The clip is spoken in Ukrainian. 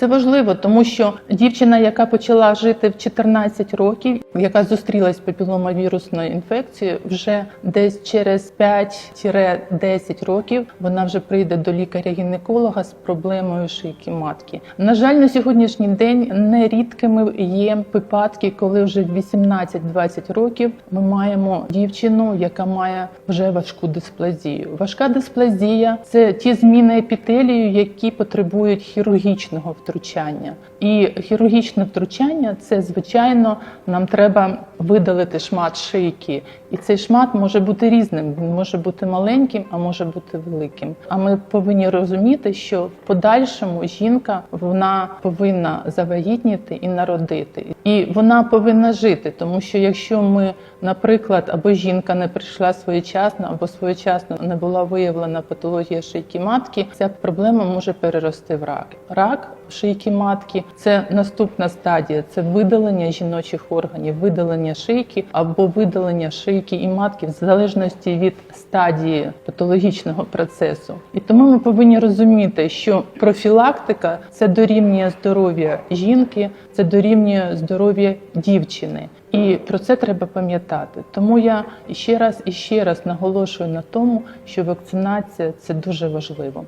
Це важливо, тому що дівчина, яка почала жити в 14 років, яка зустрілась з папіломавірусною інфекцією, вже десь через 5-10 років вона вже прийде до лікаря-гінеколога з проблемою шийки матки. На жаль, на сьогоднішній день нерідкими є випадки, коли вже в 18-20 років ми маємо дівчину, яка має вже важку дисплазію. Важка дисплазія це ті зміни епітелію, які потребують хірургічного втручання. І хірургічне втручання це звичайно нам треба видалити шмат шийки. І цей шмат може бути різним. Він може бути маленьким, а може бути великим. А ми повинні розуміти, що в подальшому жінка вона повинна завагітніти і народити, і вона повинна жити, тому що якщо ми, наприклад, або жінка не прийшла своєчасно, або своєчасно не була виявлена патологія шийки матки, ця проблема може перерости в рак. Рак шийки матки це наступна стадія, це видалення жіночих органів, видалення шийки або видалення шийки і матки в залежності від стадії патологічного процесу. І тому ми повинні розуміти, що профілактика це дорівнює здоров'я жінки, це дорівнює здоров'я дівчини. І про це треба пам'ятати. Тому я ще раз і ще раз наголошую на тому, що вакцинація це дуже важливо.